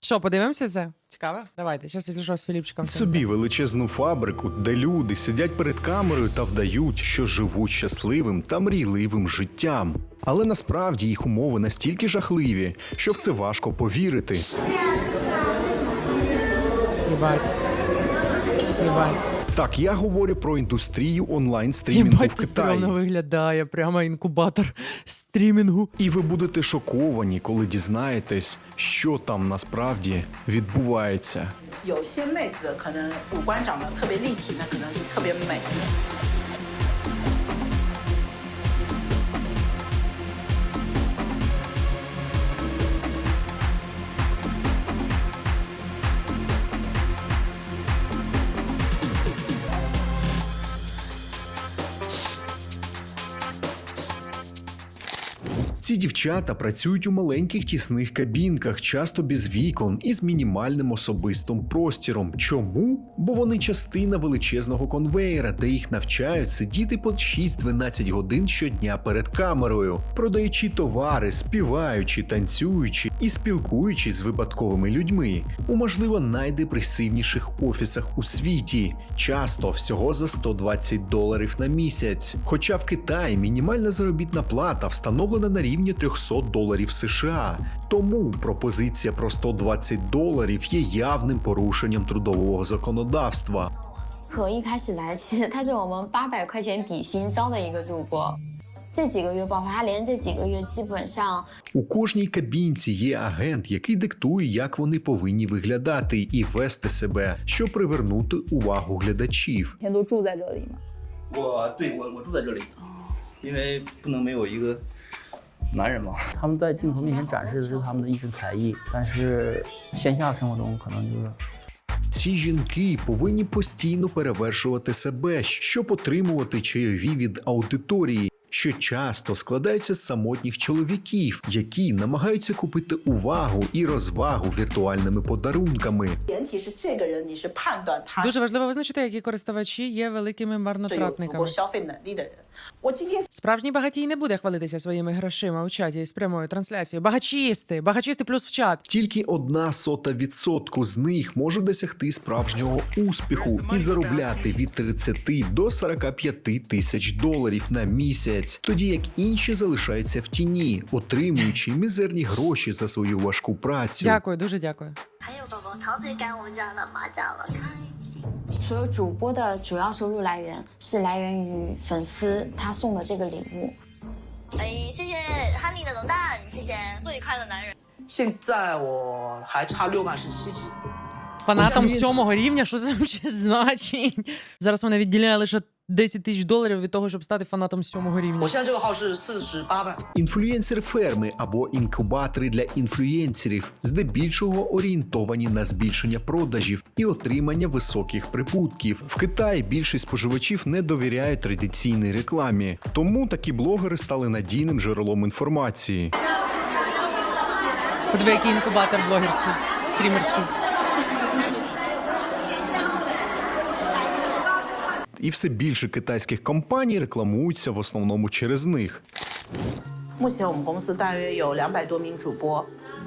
Що, подивимося це? Цікаво? Давайте, зараз якщо що з Філіпчиком. Собі величезну фабрику, де люди сидять перед камерою та вдають, що живуть щасливим та мрійливим життям. Але насправді їх умови настільки жахливі, що в це важко повірити. Єбать. Єбать. Так, я говорю про індустрію онлайн стрімінгу Єбать, в це стрьомно Китаї. виглядає. Прямо інкубатор стрімінгу. І ви будете шоковані, коли дізнаєтесь, що там насправді відбувається. 有些妹子可能五官长得特别立体，那可能是特别美。 Ці дівчата працюють у маленьких тісних кабінках, часто без вікон і з мінімальним особистим простіром. Чому? Бо вони частина величезного конвеєра, де їх навчають сидіти по 6-12 годин щодня перед камерою, продаючи товари, співаючи, танцюючи і спілкуючись з випадковими людьми у можливо найдепресивніших офісах у світі, часто всього за 120 доларів на місяць. Хоча в Китаї мінімальна заробітна плата встановлена на рівні 300 доларів США. Тому пропозиція про 120 доларів є явним порушенням трудового законодавства. 可一开始来，其实他是我们八百块钱底薪招的一个主播。这几个月爆发，他连这几个月基本上 У кожній кабінці є агент, який диктує, як вони повинні виглядати і вести себе, щоб привернути увагу глядачів. 天都住在这里嘛。我对我我住在这里，因为不能没有一个 男人嘛。他们在镜头面前展示的是他们的艺术才艺，但是线下生活中可能就是。 Ці жінки повинні постійно перевершувати себе, щоб отримувати чайові від аудиторії, що часто складаються з самотніх чоловіків, які намагаються купити увагу і розвагу віртуальними подарунками. Дуже важливо визначити, які користувачі є великими марнотратниками. Справжній багатій не буде хвалитися своїми грошима у чаті з прямою трансляцією. Багачісти, багачісти плюс в чат. Тільки одна сота відсотку з них може досягти справжнього успіху і заробляти від 30 до 45 тисяч доларів на місяць тоді як інші залишаються в тіні, отримуючи мізерні гроші за свою важку працю. Дякую, дуже дякую. 还有宝宝桃子也赶我们家的马甲了，开心。所有主播的主要收入来源是来源于粉丝他送的这个礼物。哎，谢谢 Honey 的龙蛋，谢谢最快的男人。现在我还差六万十七级。 Фанатам сьомого рівня, що це взагалі значить? Зараз мене відділяє лише 10 тисяч доларів від того, щоб стати фанатом сьомого рівня. Інфлюєнсер ферми або інкубатори для інфлюєнсерів здебільшого орієнтовані на збільшення продажів і отримання високих прибутків. В Китаї більшість споживачів не довіряють традиційній рекламі, тому такі блогери стали надійним джерелом інформації. Подиви, який інкубатор блогерський, стрімерський. І все більше китайських компаній рекламуються в основному через них. 目前我们公司大约有两百多名主播，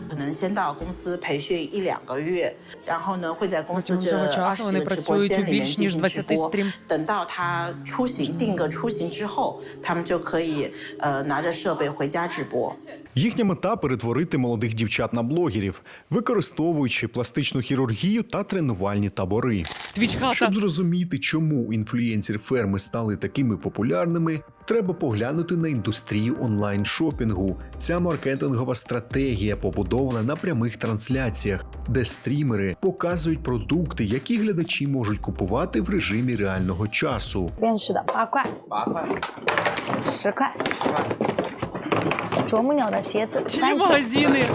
可能先到公司培训一两个月，然后呢会在公司 Протягом 这 цього 二 часу 十 вони 个直播 працюють у 间里面 більш 进 ніж 行直 20 播 стрім.。等到他出行定个出行之后，他们就可以呃拿着设备回家直播。 Їхня мета перетворити молодих дівчат на блогерів, використовуючи пластичну хірургію та тренувальні табори. Твіч хата. Щоб зрозуміти, чому інфлюєнсер ферми стали такими популярними, треба поглянути на індустрію онлайн-шопінгу. Ця маркетингова стратегія побудована на прямих трансляціях, де стрімери показують продукти, які глядачі можуть купувати в режимі реального часу. 便士的八块，八块，十块，啄木 что у у нас є? Магазини?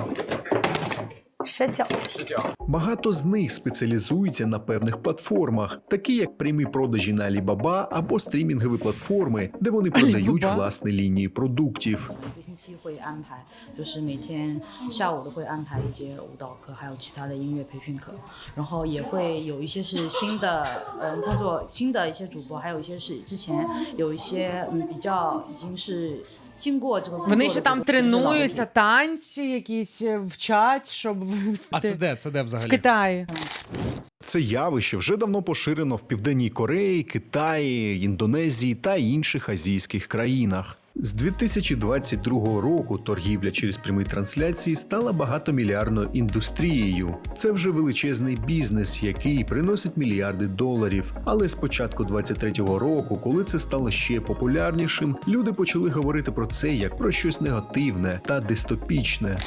Багато з них спеціалізуються на певних платформах, такі як прямі продажі на Alibaba або стрімінгові платформи, де вони продають Alibaba? власні лінії продуктів. Вони ще там тренуються, танці якісь е, вчать, щоб А це де? Це де в взагалі? Китаї. Це явище вже давно поширено в Південній Кореї, Китаї, Індонезії та інших азійських країнах. З 2022 року торгівля через прямі трансляції стала багатомільярдною індустрією. Це вже величезний бізнес, який приносить мільярди доларів. Але з початку 2023 року, коли це стало ще популярнішим, люди почали говорити про це як про щось негативне та дистопічне.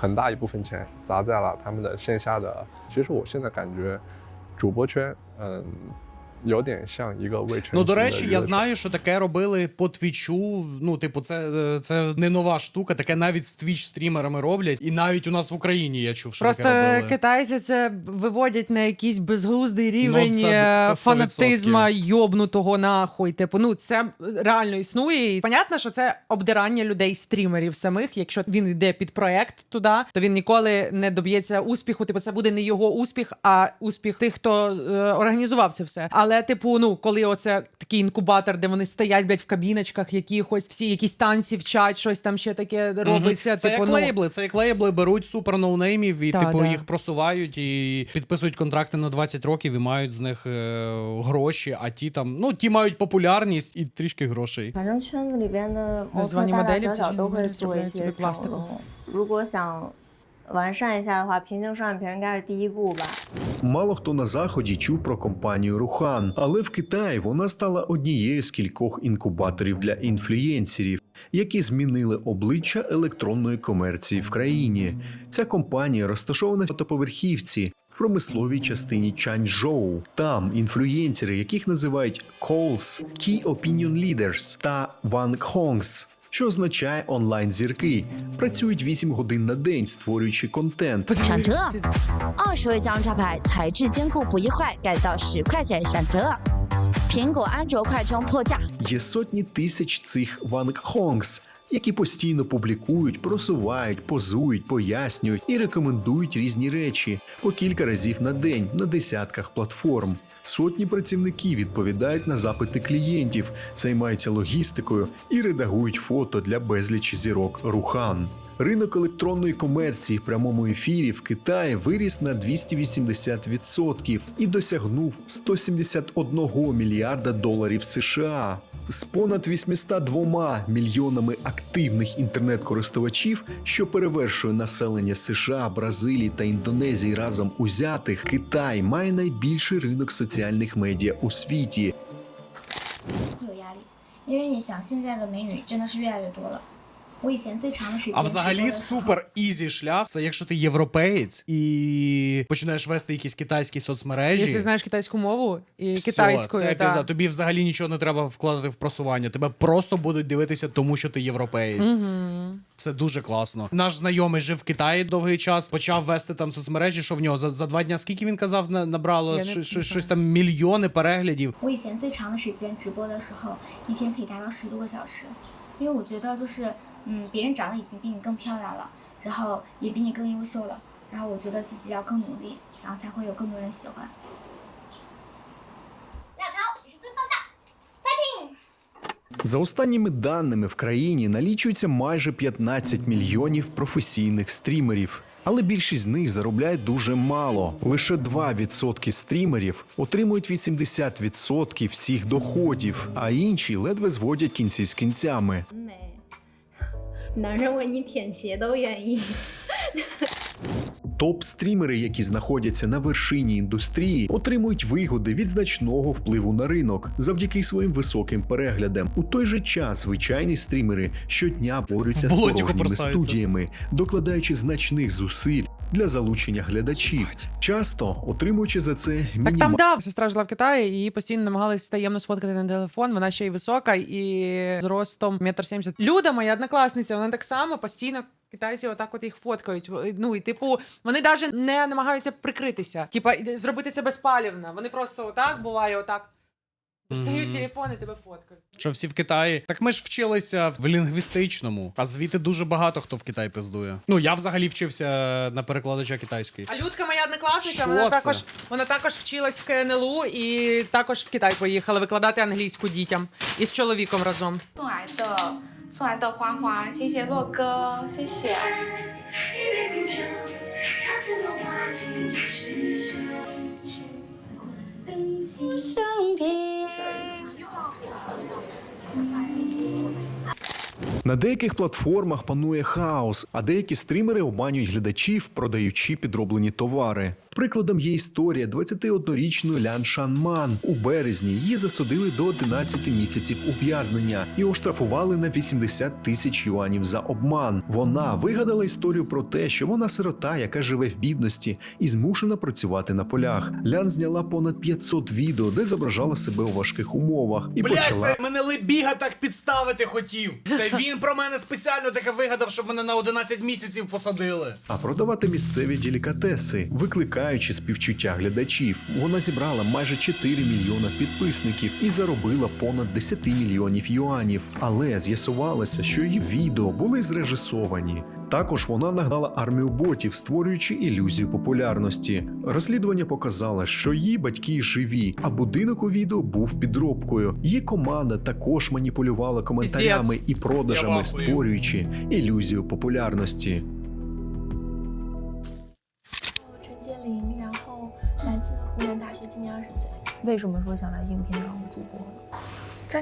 很大一部分钱砸在了他们的线下的。其实我现在感觉，主播圈，嗯，有点像一个未成 Ну, до 型的 речі, 娱 я 乐圈 знаю, що таке робили по твічу. Ну, типу, це, е, це не нова штука, таке навіть з твіч стрімерами роблять. І навіть у нас в Україні я чув, що Просто таке робили. китайці це виводять на якийсь безглуздий рівень це- е, це 100%. фанатизма йобнутого нахуй. Типу, ну це реально існує. І понятно, що це обдирання людей стрімерів самих. Якщо він йде під проект туди, то він ніколи не доб'ється успіху. Типу, це буде не його успіх, а успіх тих, хто е, організував це все. Але, типу, ну коли оце такий інкубатор, де вони стоять блядь, в кабіночках, якихось всі якісь танці вчать, щось там ще таке робиться. Це типу, як ну, лейбли, це як лейбли беруть супер ноунеймів і Та, типу да. їх просувають і підписують контракти на 20 років і мають з них е, гроші, а ті там, ну ті мають популярність і трішки грошей.反正圈子里边的模特 Названі 大大 моделі 小 в 小 течение 都会 моделі 做一 вставляють 些 собі 整 пластику. 容。如果想 完善一下的话，平行双眼皮应该是第一步吧。 Мало хто на заході чув про компанію Рухан, але в Китаї вона стала однією з кількох інкубаторів для інфлюєнсерів, які змінили обличчя електронної комерції в країні. Ця компанія розташована в фотоповерхівці. В промисловій частині Чанчжоу. Там інфлюєнсери, яких називають Calls, Key Opinion Leaders та One Kongs, що означає онлайн-зірки, працюють 8 годин на день, створюючи контент. 闪折，二十位将招牌材质坚固不易坏，改造十块钱闪折。苹果、安卓快充破价， Є сотні тисяч цих вангхонгс, які постійно публікують, просувають, позують, пояснюють і рекомендують різні речі по кілька разів на день на десятках платформ. Сотні працівників відповідають на запити клієнтів, займаються логістикою і редагують фото для безлічі зірок Рухан. Ринок електронної комерції в прямому ефірі в Китаї виріс на 280% і досягнув 171 мільярда доларів США З понад 802 мільйонами активних інтернет-користувачів, що перевершує населення США, Бразилії та Індонезії разом узятих, Китай має найбільший ринок соціальних медіа у світі. 有压力，因为你想现在的美女真的是越来越多了。 我以前最长的时间， А взагалі супер ізі шлях. Це якщо ти європеєць і починаєш вести якісь китайські соцмережі. Якщо знаєш китайську мову і все, китайською, це та. пізда. Тобі взагалі нічого не треба вкладати в просування. Тебе просто будуть дивитися, тому що ти європеєць. Мгм. Це дуже класно. Наш знайомий жив в Китаї довгий час, почав вести там соцмережі. Що в нього за, за два дня скільки він казав, на- набрало Я не- щось, не щось, знаю. щось там мільйони переглядів. 我以前最长的时间直播的时候，一天可以达到十多个小时，因为我觉得就是， 嗯，别人长得已经比你更漂亮了，然后也比你更优秀了，然后我觉得自己要更努力，然后才会有更多人喜欢。 За останніми даними в країні налічується майже 15 мільйонів професійних стрімерів. Але більшість з них заробляють дуже мало. Лише 2% стрімерів отримують 80% всіх доходів, а інші ледве зводять кінці з кінцями. 美，男人为你舔鞋都愿意。 Топ-стрімери, які знаходяться на вершині індустрії, отримують вигоди від значного впливу на ринок завдяки своїм високим переглядам. У той же час звичайні стрімери щодня борються В з болоті порожніми копирсаються. студіями, докладаючи значних зусиль для залучення глядачів, часто отримуючи за це Так там да, сестра жила в Китаї, її постійно намагались таємно сфоткати на телефон. Вона ще й висока, і зростом метр сімдесят. Люда, моя однокласниця, вона так само постійно. Китайці отак от їх фоткають. Ну і типу, вони навіть не намагаються прикритися. Типа зробити це безпалівно. Вони просто отак буває, отак. Достають телефон і тебе фоткають. Що всі в Китаї. Так ми ж вчилися в лінгвістичному, а звідти дуже багато хто в Китай пиздує. Ну я взагалі вчився на перекладача китайської. А Людка, моя однокласниця, Що вона це? також вона також вчилась в КНЛУ і також в Китай поїхала викладати англійську дітям із чоловіком разом. 送来的送来的花花，谢谢洛哥，谢谢。 На деяких платформах панує хаос, а деякі стрімери обманюють глядачів, продаючи підроблені товари. Прикладом є історія 21-річної Лян Шанман. У березні її засудили до 11 місяців ув'язнення і оштрафували на 80 тисяч юанів за обман. Вона вигадала історію про те, що вона сирота, яка живе в бідності і змушена працювати на полях. Лян зняла понад 500 відео, де зображала себе у важких умовах, і Блять, почала це мене Лебіга так підставити хотів. Це він про мене спеціально таке вигадав, щоб мене на 11 місяців посадили. а продавати місцеві делікатеси, викликаючи співчуття глядачів. Вона зібрала майже 4 мільйона підписників і заробила понад 10 мільйонів юанів. Але з'ясувалося, що її відео були зрежисовані. Також вона нагнала армію ботів, створюючи ілюзію популярності. Розслідування показало, що її батьки живі, а будинок у відео був підробкою. Її команда також маніпулювала коментарями і продажами, створюючи ілюзію популярності. 西南大学，今年二十岁。为什么说想来应聘当主播？呢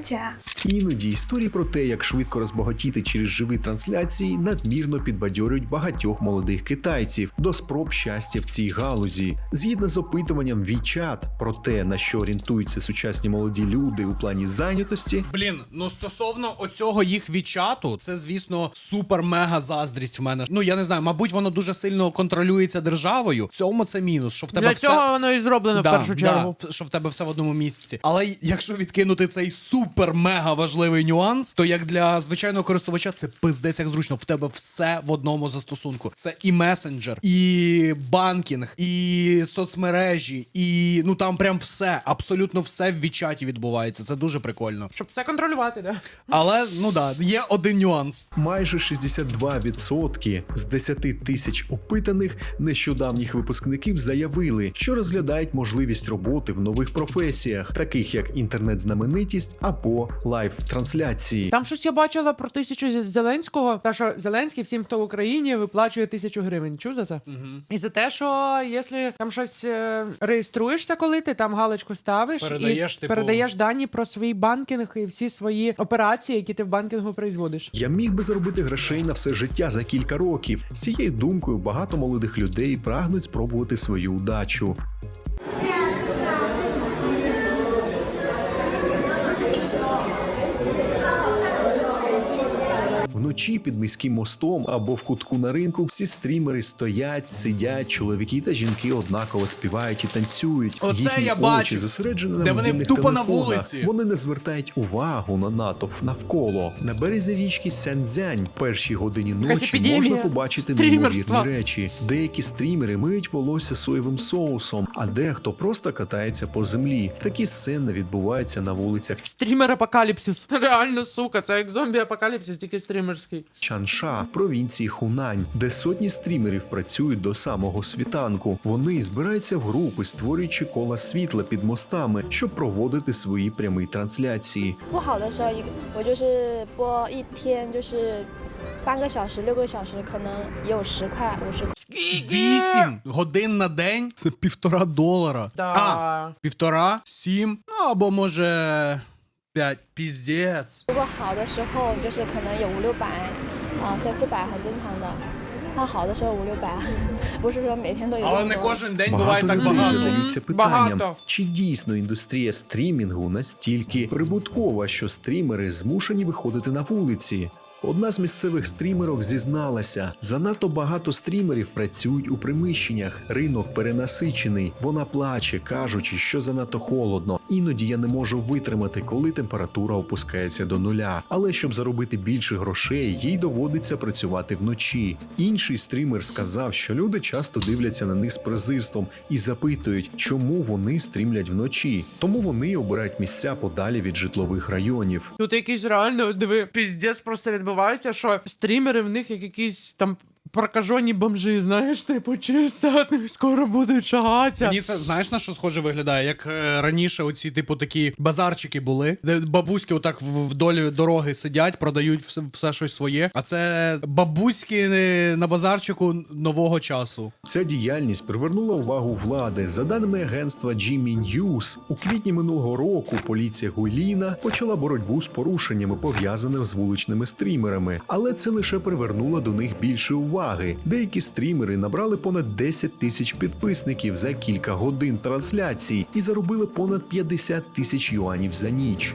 钱。Іноді історії про те, як швидко розбагатіти через живі трансляції, надмірно підбадьорюють багатьох молодих китайців до спроб щастя в цій галузі. Згідно з опитуванням WeChat про те, на що орієнтуються сучасні молоді люди у плані зайнятості, Блін, ну стосовно оцього їх відчату, це звісно супер-мега заздрість в мене. Ну я не знаю, мабуть, воно дуже сильно контролюється державою. В цьому це мінус. Що в тебе Для все... цього воно і зроблено в першу чергу. Да, що в тебе все в одному місці. Але якщо відкинути цей супер-мега важливий нюанс, то як для звичайного користувача це пиздець як зручно. В тебе все в одному застосунку. Це і месенджер, і банкінг, і соцмережі, і ну там прям все, абсолютно все в відчаті відбувається. Це дуже прикольно. Щоб це контролювати, да. Але ну да, є один нюанс. майже 62% з 10 тисяч опитаних нещодавніх випускників заявили, що розглядають можливість роботи в нових професіях, таких як інтернет-знаменитість або лайв-трансляції. Там щось я бачила про тисячу Зеленського, та що Зеленський всім, хто в Україні, виплачує тисячу гривень. Чув за це? І за те, що якщо там щось е, реєструєшся, коли ти там галочку ставиш Передаєш, і типу- передаєш дані про свій банкінг і всі свої операції, які ти в банкінгу производиш. Я міг би заробити грошей на все життя за кілька років. З цією думкою багато молодих людей прагнуть спробувати свою удачу. Вночі під міським мостом або в кутку на ринку всі стрімери стоять, сидять, чоловіки та жінки однаково співають і танцюють. Оце Їхні я бачив, зосереджені на де вони тупо на вулиці. Вони не звертають увагу на натовп навколо. На березі річки Сянцзянь в першій годині ночі епідемія можна побачити неймовірні речі. Деякі стрімери миють волосся соєвим соусом, а дехто просто катається по землі. Такі сцени відбуваються на вулицях Стрімер апокаліпсис. Реально, сука, це як зомбі апокаліпсис, тільки Китайсько-Кримський. Чанша провінції Хунань, де сотні стрімерів працюють до самого світанку. Вони збираються в групи, створюючи кола світла під мостами, щоб проводити свої прямі трансляції. Вісім годин на день це півтора долара. Да. А півтора сім. Ну або може. п'ять. Піздець. 如果好的时候，就是可能有五六百，啊三四百很正常的。那好的时候五六百，不是说每天都有。 Але не кожен день буває Багато так людей багато. задаються питанням, Багато. чи дійсно індустрія стрімінгу настільки прибуткова, що стрімери змушені виходити на вулиці. Одна з місцевих стрімерок зізналася: занадто багато стрімерів працюють у приміщеннях. Ринок перенасичений. Вона плаче, кажучи, що занадто холодно. Іноді я не можу витримати, коли температура опускається до нуля. Але щоб заробити більше грошей, їй доводиться працювати вночі. Інший стрімер сказав, що люди часто дивляться на них з презирством і запитують, чому вони стрімлять вночі. Тому вони обирають місця подалі від житлових районів. Тут якийсь реально диви, піздець просто відбувається, що стрімери в них як якісь там прокажені бомжи, знаєш, типу, чисто, скоро будуть шагатися. Мені це знаєш на що схоже виглядає? Як е, раніше оці, типу, такі базарчики були, де бабуськи отак в- вдолі дороги сидять, продають все, все щось своє. А це бабуськи е, на базарчику нового часу. Ця діяльність привернула увагу влади. За даними агентства Jimmy News, у квітні минулого року поліція Гуйліна почала боротьбу з порушеннями, пов'язаними з вуличними стрімерами, але це лише привернуло до них більше уваги. Деякі стрімери набрали понад 10 тисяч підписників за кілька годин трансляції і заробили понад 50 тисяч юанів за ніч.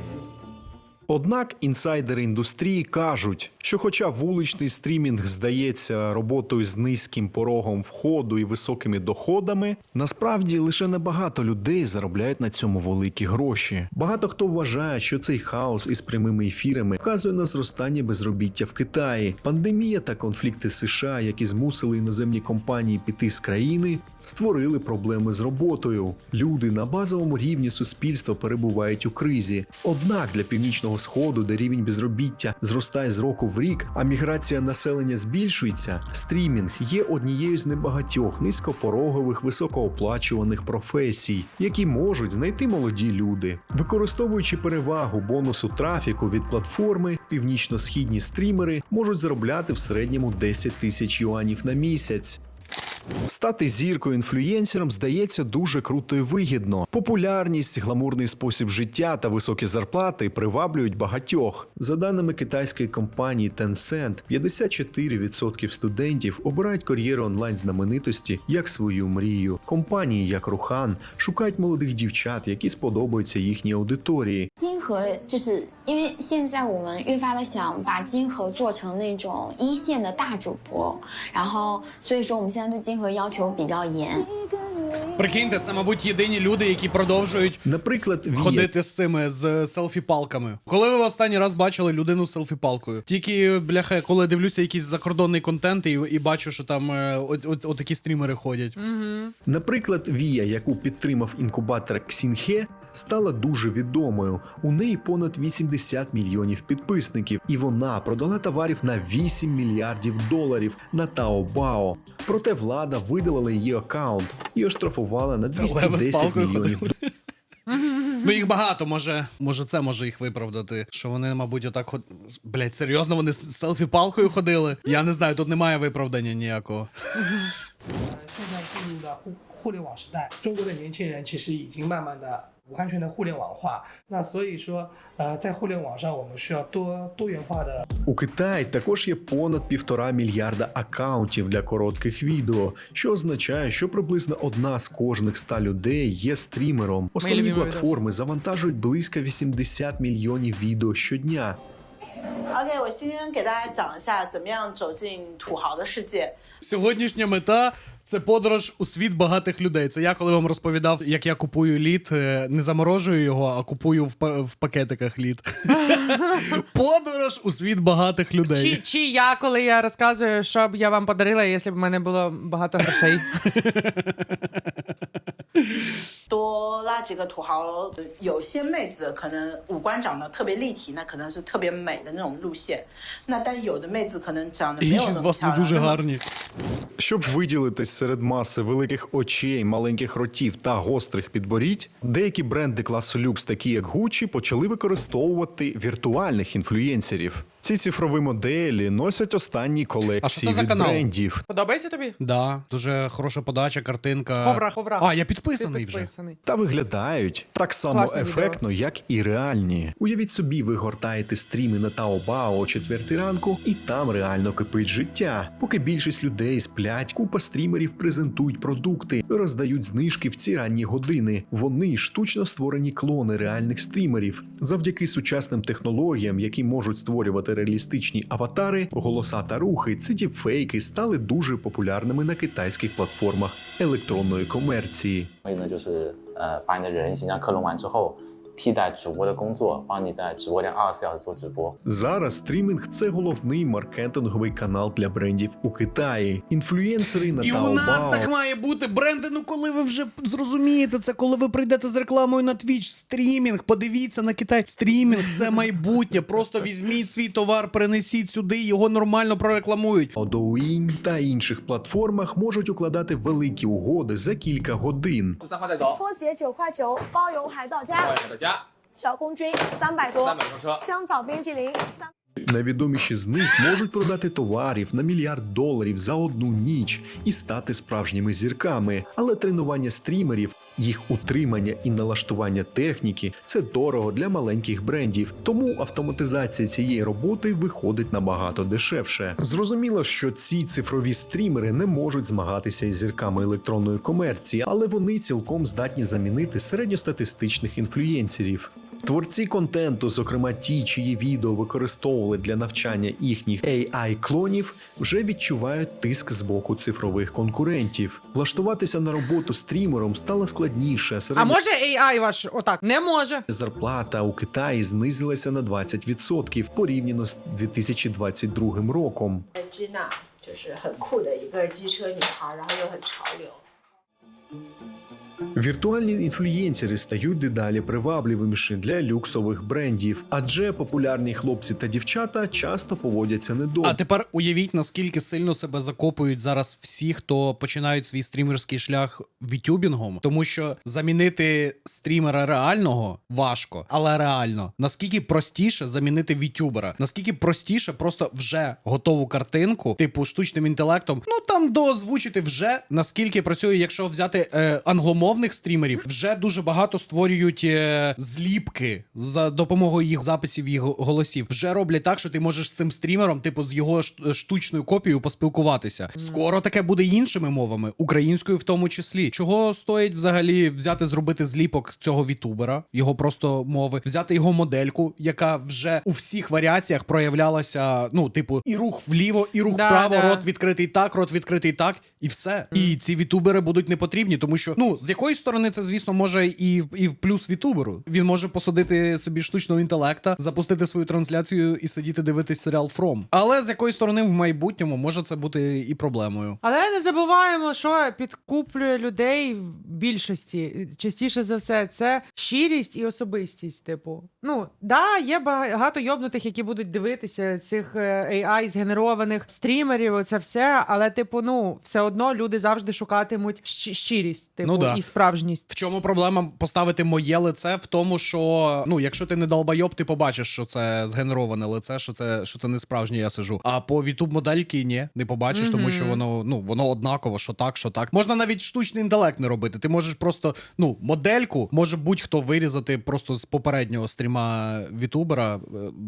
Однак інсайдери індустрії кажуть, що, хоча вуличний стрімінг здається роботою з низьким порогом входу і високими доходами, насправді лише небагато людей заробляють на цьому великі гроші. Багато хто вважає, що цей хаос із прямими ефірами вказує на зростання безробіття в Китаї. Пандемія та конфлікти США, які змусили іноземні компанії піти з країни, створили проблеми з роботою. Люди на базовому рівні суспільства перебувають у кризі. Однак для північного сходу, де рівень безробіття зростає з року в рік, а міграція населення збільшується, стрімінг є однією з небагатьох низькопорогових високооплачуваних професій, які можуть знайти молоді люди, використовуючи перевагу бонусу трафіку від платформи, північно-східні стрімери можуть заробляти в середньому 10 тисяч юанів на місяць. Стати зіркою інфлюєнсером здається дуже круто і вигідно. Популярність, гламурний спосіб життя та високі зарплати приваблюють багатьох. За даними китайської компанії Tencent, 54% студентів обирають кар'єру онлайн знаменитості як свою мрію. Компанії, як Рухан, шукають молодих дівчат, які сподобаються їхній аудиторії. 金河就是因为现在我们越发的想把金河做成那种一线的大主播，然后所以说我们现在对金河要求比较严。 Прикиньте, це, мабуть, єдині люди, які продовжують Наприклад, Вія. ходити з цими з селфі-палками. Коли ви в останній раз бачили людину з селфі-палкою? Тільки, бляха, коли дивлюся якийсь закордонний контент і, і бачу, що там е, от, от, отакі стрімери ходять. Наприклад, Вія, яку підтримав інкубатор Ксінхе, стала дуже відомою. У неї понад 80 мільйонів підписників, і вона продала товарів на 8 мільярдів доларів на Taobao. Проте влада видалила її аккаунт і оштрафувала на Леви з 210 палкою мільйонів ходили. Ну їх багато, може, може, це може їх виправдати. Що вони, mабуть, отак ход... Блять, серйозно, вони з селфі-палкою ходили? Я не знаю, тут немає виправдання ніякого. 现在进入的互互联网时代，中国的年轻人其实已经慢慢的 完全的互联网化。那所以说，呃，在互联网上我们需要多多元化的 У Китаї також є понад півтора мільярда акаунтів для коротких відео, що означає, що приблизно одна з кожних ста людей є стрімером. Основні любимо платформи завантажують близько 80 мільйонів відео щодня. OK，我今天给大家讲一下怎么样走进土豪的世界。 Сьогоднішня мета це подорож у світ багатих людей. Це я коли вам розповідав, як я купую лід, е, не заморожую його, а купую в, па- в пакетиках лід. Подорож у світ багатих Чи, людей. чи я, коли я розказую, що б я вам подарила, якщо б в мене було багато грошей. 多拉几个土豪，有些妹子可能五官长得特别立体，那可能是特别美的那种路线。那但有的妹子可能长得没有 Інші 那 з 么 вас 漂 не 亮， дуже 那么 гарні. Щоб виділитись серед маси великих очей, маленьких ротів та гострих підборідь, деякі бренди класу люкс, такі як Gucci, почали використовувати віртуальних інфлюєнсерів. Ці цифрові моделі носять останні колекції це за від канал? брендів. Подобається тобі? Да, дуже хороша подача, картинка. Ховра, ховра. А, я підписаний Ти вже. підписаний. Та виглядають так само Класне відео. ефектно, як і реальні. Уявіть собі, ви гортаєте стріми на Таобао о четвертій ранку, і там реально кипить життя. Поки більшість людей сплять, купа стрімерів презентують продукти, роздають знижки в ці ранні години. Вони штучно створені клони реальних стрімерів. Завдяки сучасним технологіям, які можуть створювати реалістичні аватари, голоса та рухи, ці діпфейки стали дуже популярними на китайських платформах електронної комерції. 所以呢，就是呃，把你的人形象克隆完之后，替代主播的工作，帮你在直播间二十四小时做直播。 Зараз стрімінг це головний маркетинговий канал для брендів у Китаї. Інфлюєнсери на І у нас Taobao так має бути. Бренди, ну коли ви вже зрозумієте це, коли ви прийдете з рекламою на Twitch, стрімінг, подивіться на Китай. Стрімінг це майбутнє. Просто візьміть свій товар, перенесіть сюди, його нормально прорекламують. Douyin та інших платформах можуть укладати великі угоди за кілька годин. 小空军三百多香草冰淇淋三 Найвідоміші з них можуть продати товарів на мільярд доларів за одну ніч і стати справжніми зірками. Але тренування стрімерів, їх утримання і налаштування техніки це дорого для маленьких брендів. Тому автоматизація цієї роботи виходить набагато дешевше. Зрозуміло, що ці цифрові стрімери не можуть змагатися із зірками електронної комерції, але вони цілком здатні замінити середньостатистичних інфлюєнсерів. Творці контенту, зокрема ті, чиї відео використовували для навчання їхніх AI-клонів, вже відчувають тиск з боку цифрових конкурентів. Влаштуватися на роботу стрімером стало складніше. А Середня може AI ваш отак? Не може. зарплата у Китаї знизилася на 20% порівняно з 2022 роком. 支娜就是很酷的一个机车女孩，然后又很潮流。 Віртуальні інфлюєнсери стають дедалі привабливіші для люксових брендів, адже популярні хлопці та дівчата часто поводяться недобре. А тепер уявіть, наскільки сильно себе закопують зараз всі, хто починають свій стрімерський шлях вітюбінгом, тому що замінити стрімера реального важко, але реально. Наскільки простіше замінити вітюбера, наскільки простіше просто вже готову картинку, типу штучним інтелектом, ну там доозвучити вже наскільки працює, якщо взяти е, англомовних стрімерів, вже дуже багато створюють е, зліпки за допомогою їх записів їх голосів. Вже роблять так, що ти можеш з цим стрімером, типу, з його штучною копією поспілкуватися. Скоро таке буде іншими мовами, українською в тому числі. Чого стоїть взагалі взяти зробити зліпок цього вітубера, його просто мови, взяти його модельку, яка вже у всіх варіаціях проявлялася. Ну, типу, і рух вліво, і рух Да, вправо, да. рот відкритий так, рот відкритий так, і все. І ці вітубери будуть не потрібні, тому що ну з якоїсь сторони це, звісно, може і, і в плюс вітуберу. Він може посадити собі штучного інтелекта, запустити свою трансляцію і сидіти дивитись серіал From. Але з якоїсь сторони в майбутньому може це бути і проблемою. Але не забуваємо, що підкуплює людей в більшості. Частіше за все, це щирість і особистість. Типу, ну да, є багато йобнутих, які будуть дивитися цих е, AI згенерованих стрімерів. Оце все. Але, типу, ну все одно люди завжди шукатимуть щ- щирість, типу, Ну да. і справжність. В чому проблема поставити моє лице в тому, що ну, якщо ти не долбайоб, ти побачиш, що це згенероване лице, що це що це не справжнє я сижу. А по youtube модельки ні, не побачиш, тому що воно ну воно однаково, що так, що так. Можна навіть штучний інтелект не робити. Ти можеш просто ну модельку може будь-хто вирізати просто з попереднього стріма вітубера, е,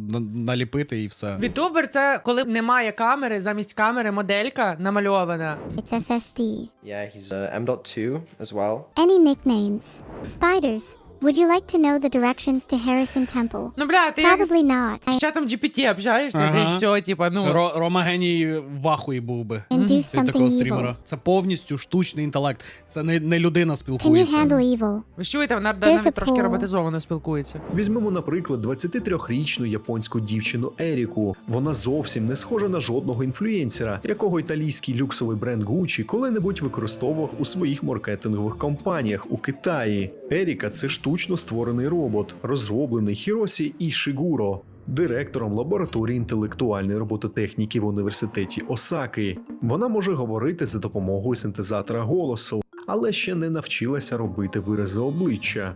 на- наліпити і все. Вітубер це коли немає камери, замість камери моделька намальована. It's SSD. Yeah, he's uh, M.2 as well. Any nicknames? Spiders. Would you like to know the directions to Harrison Temple? Ну, бля, ти як Probably not. з чатом GPT общаєшся, і все, типа, ну. Ро- Рома геній в ахуї був би And do від something такого evil. стрімера. Це повністю штучний інтелект. Це не, не людина Can you спілкується. handle evil? Ви ж чуєте, вона There's навіть a трошки poll. роботизовано спілкується. Візьмемо, наприклад, 23-річну японську дівчину Еріку. Вона зовсім не схожа на жодного інфлюєнсера, якого італійський люксовий бренд Gucci коли-небудь використовував у своїх маркетингових кампаніях у Китаї. Еріка це штучно створений робот, розроблений Хіросі Ішигуро. Директором лабораторії інтелектуальної робототехніки в університеті Осаки вона може говорити за допомогою синтезатора голосу, але ще не навчилася робити вирази обличчя.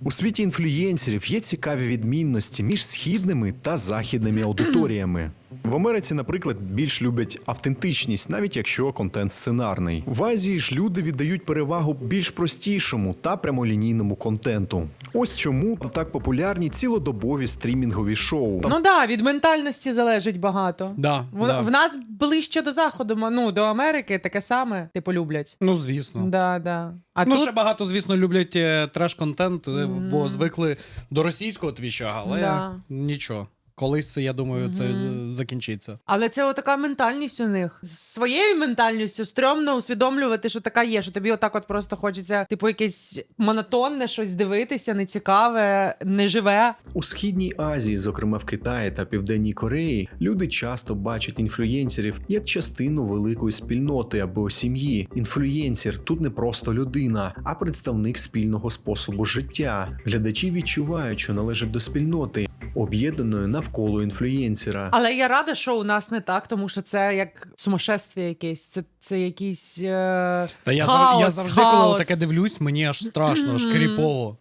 У світі інфлюєнсерів є цікаві відмінності між східними та західними аудиторіями. В Америці, наприклад, більш люблять автентичність, навіть якщо контент сценарний. В Азії ж люди віддають перевагу більш простішому та прямолінійному контенту. Ось чому так популярні цілодобові стрімінгові шоу. Ну да, від ментальності залежить багато. Да, В, да. в нас ближче до заходу, ну до Америки таке саме, типу, люблять. Ну, звісно. Да, да. А ну, тут ще багато, звісно, люблять е, треш-контент, е, бо звикли до російського твіча, але Да. нічого. Колись, я думаю, це Мгм. е, закінчиться. Але це отака ментальність у них. З своєю ментальністю стрьомно усвідомлювати, що така є, що тобі отак от просто хочеться, типу, якесь монотонне щось дивитися, нецікаве, неживе. У східній Азії, зокрема в Китаї та Південній Кореї, люди часто бачать інфлюєнсерів як частину великої спільноти або сім'ї. Інфлюєнсер тут не просто людина, а представник спільного способу життя. Глядачі відчувають, що належать до спільноти, об'єднаної навколо інфлюєнсера. Але я рада, що у нас не так, тому що це як сумасшествие. якесь. Це це якийсь. Е... Та я хаос, я завжди, хаос. коли таке дивлюсь, мені аж страшно, аж кріпово.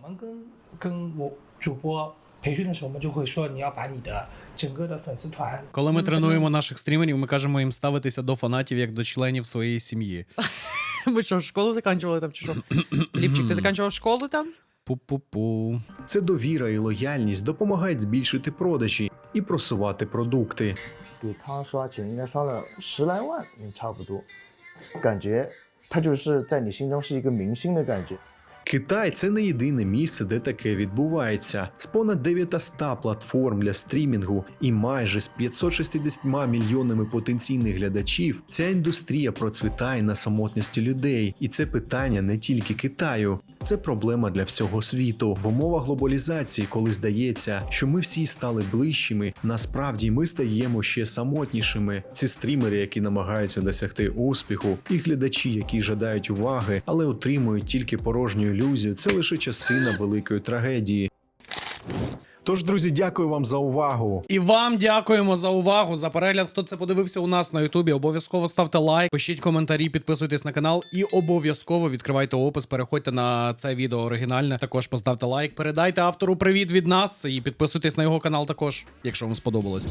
Коли ми тренуємо наших стрімерів, ми кажемо їм ставитися до фанатів як до членів своєї сім'ї. Ми що, школу закінчували там чи що? Ліпчик, ти закінчував школу там? Пу-пу-пу. Це довіра і лояльність допомагають збільшити продажі і просувати продукти. Китай це не єдине місце, де таке відбувається. З понад 900 платформ для стрімінгу і майже з 560 мільйонами потенційних глядачів ця індустрія процвітає на самотності людей, і це питання не тільки Китаю, це проблема для всього світу. В умовах глобалізації, коли здається, що ми всі стали ближчими, насправді ми стаємо ще самотнішими. Ці стрімери, які намагаються досягти успіху, і глядачі, які жадають уваги, але отримують тільки порожньої ілюзію, це лише частина великої трагедії. Тож, друзі, дякую вам за увагу. І вам дякуємо за увагу, за перегляд. Хто це подивився у нас на Ютубі. Обов'язково ставте лайк, пишіть коментарі, підписуйтесь на канал і обов'язково відкривайте опис. Переходьте на це відео оригінальне. Також поставте лайк. Передайте автору привіт від нас і підписуйтесь на його канал також, якщо вам сподобалось.